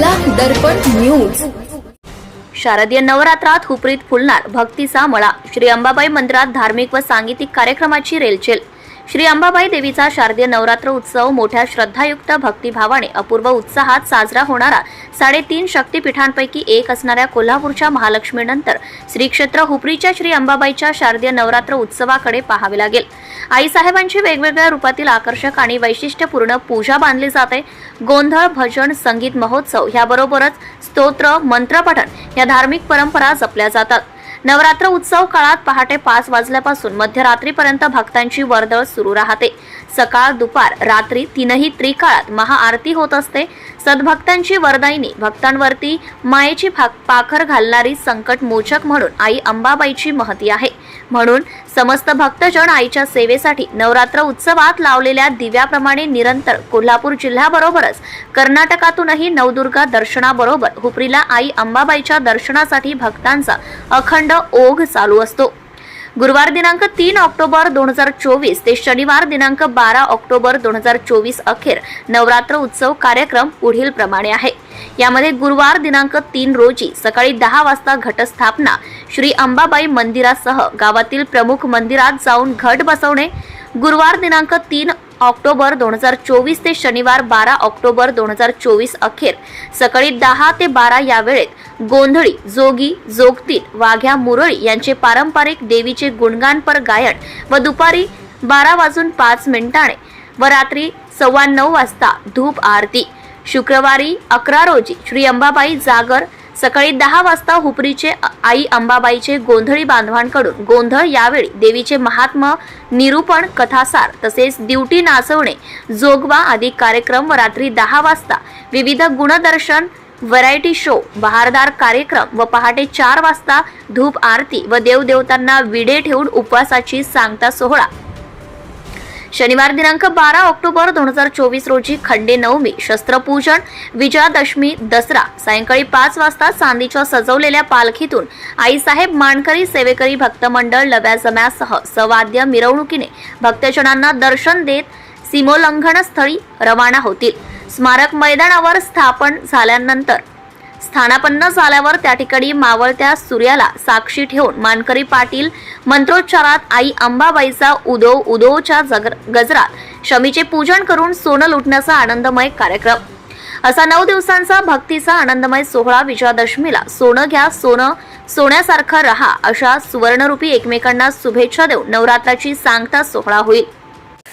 दर्पण news. शारदीय नवरात्रात हुपरीत फुलणार भक्तीचा मळा. श्री अंबाबाई मंदिरात धार्मिक व सांगीतिक कार्यक्रमाची रेलचेल. श्री अंबाबाई देवीचा शारदीय नवरात्र उत्सव मोठ्या श्रद्धायुक्त भक्तिभावाने अपूर्व उत्साहात साजरा होणारा साडेतीन शक्तीपीठांपैकी एक असणाऱ्या कोल्हापूरच्या महालक्ष्मीनंतर श्री क्षेत्र हुपरीच्या श्री अंबाबाईच्या शारदीय नवरात्र उत्सवाकडे पाहावे लागेल. आईसाहेबांची वेगवेगळ्या रूपातील आकर्षक आणि वैशिष्ट्यपूर्ण पूजा बांधली जाते. गोंधळ भजन संगीत महोत्सव ह्याबरोबरच स्तोत्र मंत्रपठण या धार्मिक परंपरा जपल्या जातात. नवरात्र उत्सव काळात पहाटे पाच वाजल्यापासून मध्यरात्रीपर्यंत भक्तांची वर्दळ सुरू राहते. सकाळ दुपार रात्री तीनही त्रिकाळात महाआरती होत असते. सद्भक्तांची वरदायिनी भक्तांवरती मायेची पाखर घालणारी संकट मोचक म्हणून आई अंबाबाईची महती आहे. म्हणून समस्त भक्तजन आईच्या सेवेसाठी नवरात्र उत्सवात लावलेल्या दिव्याप्रमाणे निरंतर कोल्हापूर जिल्ह्याबरोबरच कर्नाटकातूनही नवदुर्गा दर्शनाबरोबर हुपरीला आई अंबाबाईच्या दर्शनासाठी भक्तांचा अखंड ओघ चालू असतो. गुरुवार दिनांक तीन ऑक्टोबर दोन हजार चोवीस ते शनिवार दिनांक बारा ऑक्टोबर दोन हजार चोवीस अखेर नवरात्र उत्सव कार्यक्रम पुढील प्रमाणे आहे. यामध्ये गुरुवार दिनांक तीन रोजी सकाळी दहा वाजता घटस्थापना श्री अंबाबाई मंदिरासह गावातील प्रमुख मंदिरात जाऊन घट बसवणे. गुरुवार दिनांक तीन ऑक्टोबर दोन हजार चोवीस ते शनिवार बारा ऑक्टोबर दोन हजार चोवीस अखेर. सकाळी दहा ते बारा या वेळेत गोंधळी जोगी जोगतील वाघ्या मुरळी यांचे पारंपरिक देवीचे गुणगानपर गायन व दुपारी बारा वाजून पाच मिनिटाने व रात्री सव्वा नऊ वाजता धूप आरती. शुक्रवारी अकरा रोजी श्री अंबाबाई जागर सकाळी दहा वाजता हुपरीचे आई अंबाबाईचे गोंधळी बांधवांकडून गोंधळ यावेळी देवीचे महात्म निरूपण कथासार तसेच दिवटी नाचवणे जोगवा आदी कार्यक्रम व रात्री दहा वाजता विविध गुणदर्शन व्हरायटी शो बहारदार कार्यक्रम व पहाटे चार वाजता धूप आरती व देवदेवतांना विडे ठेवून उपवासाची सांगता सोहळा शनिवार दिनांक बारा ऑक्टोबर दोन हजार चोवीस रोजी खंडे नवमी शस्त्रपूजन विजयादशमी दसरा सायंकाळी पाच वाजता चांदीच्या सजवलेल्या पालखीतून आईसाहेब मानकरी सेवेकरी भक्तमंडळ मंडळ लव्याजम्यासह सवाद्य मिरवणुकीने भक्तजनांना दर्शन देत सीमोल्लंघन स्थळी रवाना होतील. स्मारक मैदानावर स्थापन झाल्यानंतर स्थानापन्न झाल्यावर त्या ठिकाणी मावळत्या सूर्याला साक्षी ठेवून मानकरी पाटील मंत्रोच्चारात आई अंबाबाईचा उदो उदोच्या गजरात शमीचे पूजन करून सोनं लुटण्याचा आनंदमय कार्यक्रम. असा नऊ दिवसांचा भक्तीचा आनंदमय सोहळा विजयादशमीला सोनं घ्या सोनं सोन्यासारखं रहा अशा सुवर्णरूपी एकमेकांना शुभेच्छा देऊन नवरात्राची सांगता सोहळा होईल.